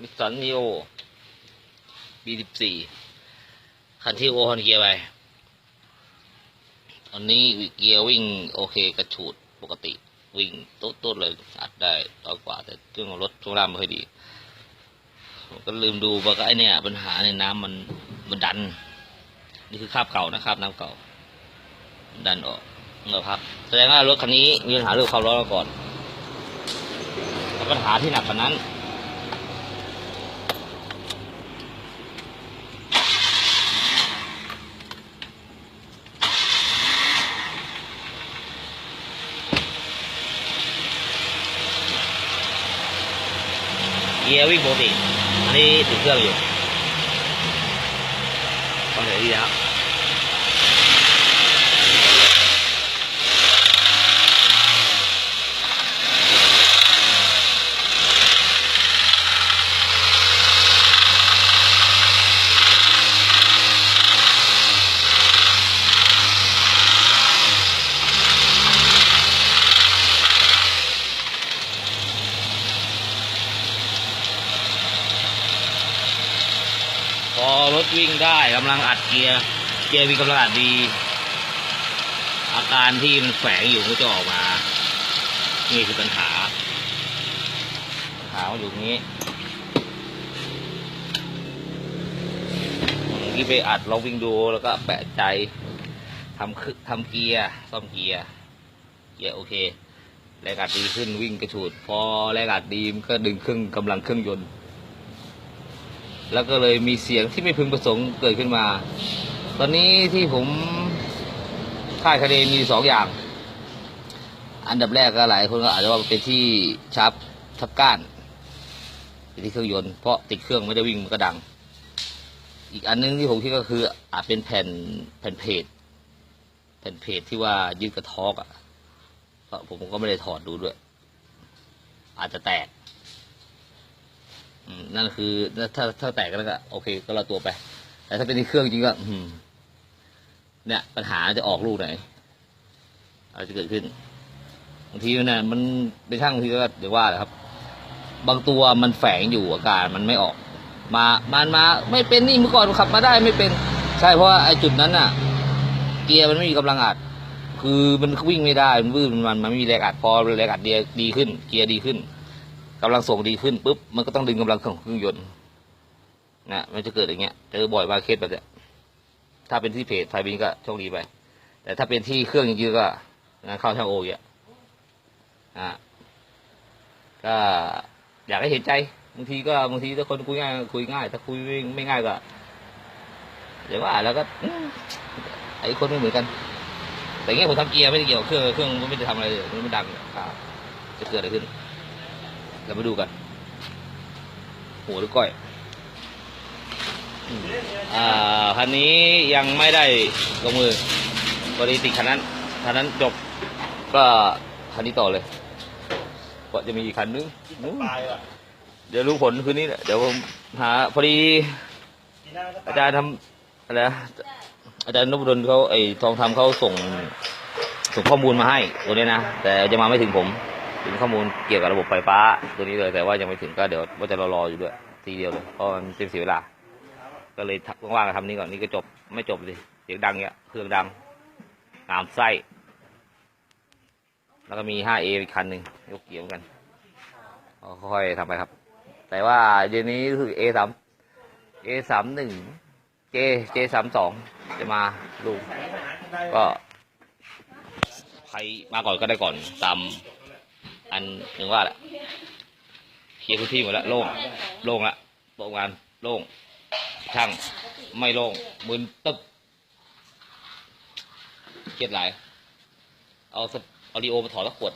นิสสันนีโอ B14 คันที่โอฮอนเกียร์ไปอันนี้เกียร์วิ่งโอเคกระฉูดปกติวิ่งโต๊ดๆเลยอัดได้ร้อยกว่า แต่เครื่องรถช่วงล่างไม่ค่อยดีก็ลืมดูว่าไอเนี่ย ปัญหาในน้ำมันมันดัน นี่คือคราบเก่านะคราบน้ำเก่า ดันออกเงาครับแสดงว่ารถคันนี้มีปัญหาเรื่องความร้อนมาก่อนปัญหาที่หนักกว่านั้น ఏవైపోతాయి అనేది తెలుసుకోవాలి అవును ఇది รถวิ่งได้กำลังอัดเกียร์ เกียร์วิ่งกำลังอัดดี อาการที่มันแฝงอยู่ก็จะออกมานี่คือปัญหาปัญหาอยู่นี้เมื่ไปอัดลองวิ่งดูแล้วก็แปะใจทำคือทำเกียร์ซ่อมเกียร์เกียร์โอเคแรงอัดดีขึ้นวิ่งกระฉูดพอแรงอัดดีมันก็ดึงเครื่องกำลังเครื่องยนต์ แล้วก็เลยมีเสียงที่ไม่พึงประสงค์เกิดขึ้นมา ตอนนี้ที่ผมค่ายคดีมีสองอย่าง อันดับแรกก็หลายคนก็อาจจะว่าเป็นที่ชับทับก้านเป็นที่เครื่องยนต์เพราะติดเครื่องไม่ได้วิ่งมันก็ดัง อีกอันนึงที่ผมคิดก็คืออาจเป็นแผ่นแผ่นเพจแผ่นเพจที่ว่ายึดกระทอกอะเพราะผมก็ไม่ได้ถอดดูด้วย อาจจะแตก นั่นคือถ้าถ้าแตกก็แล้วก็โอเค ก็เราตัวไป แต่ถ้าเป็นที่เครื่องจริงก็ อืม เนี่ย ปัญหาจะออกลูกไหนอะไรจะเกิดขึ้นบางทีมันนะมันเป็นช่างบางทีก็เดี๋ยวว่าแหละครับ บางตัวมันแฝงอยู่อาการมันไม่ออก มามันมา ไม่เป็นนี่เมื่อก่อนขับมาได้ไม่เป็น ใช่เพราะไอ้จุดนั้นน่ะ เกียร์มันไม่มีกำลังอัด คือมันวิ่งไม่ได้มันวืดมันมันมันไม่มีแรงอัดพอแรงอัดเดียดีขึ้น เกียร์ดีขึ้น กำลังส่งดีขึ้นปุ๊บมันก็ต้องดึงกำลังของเครื่องยนต์นะมันจะเกิดอย่างเงี้ยเจอบ่อยมากเคสแบบเนี้ยถ้าเป็นที่เพจไฟบินก็โชคดีไป แต่ถ้าเป็นที่เครื่องจริงๆก็งานเข้าช่างโอเงี้ยอะก็อยากให้เห็นใจบางทีก็บางทีถ้าคนคุยง่ายคุยง่าย ถ้าคุยไม่ไม่ง่ายก็อย่างว่าแล้วก็ไอ้คนไม่เหมือนกัน แต่เงี้ยผมทำเกียร์ไม่ได้เกี่ยวกับเครื่องเครื่องมันไม่ได้ทำอะไรเลยมันไม่ดังจะเกิดอะไรขึ้น เรามาดูกัน หัวหรือก้อยอ่าคันนี้ยังไม่ได้ลงมือพอดีติดคันนั้นคันนั้นจบก็คันนี้ต่อเลยก็จะมีอีกคันนึงนเดี๋ยวรู้ผลคืนนี้เดี๋ยวผมหาพอดี อาจารย์ทำอะไรอาจารย์นพดลเขาไอ้ทองทำเขาส่งส่งข้อมูลมาให้ตัวนี้นะแต่จะมาไม่ถึงผม ถึงข้อมูลเกี่ยวกับระบบไฟฟ้าตัวนี้เลยแต่ว่ายังไม่ถึงก็เดี๋ยวว่าจะรอรออยู่ด้วยทีเดียวเลยเพราะมันเป็นเสียเวลา ก็เลยว่างๆทำนี้ก่อนนี่ก็จบไม่จบเลยเสียงดังเนี้ยเครื่องดังงามไส้ แล้วก็มี 5A อีกคันหนึ่งยกเกี่ยวกันค่อยๆทำไปครับ แต่ว่าเดี๋ยวนี้รู้สึก A สาม A สามหนึ่ง J J สามสองจะมาลูกก็ใครมาก่อนก็ได้ก่อนตาม อันหนึ่งว่าแหละเคลียร์พื้นที่หมดแล้วโล่งโล่งละโรงงานโล่งช่างไม่โล่งมึนตึ๊บเครียดหลาย เอาสเอาดีโอมาถอดละขวด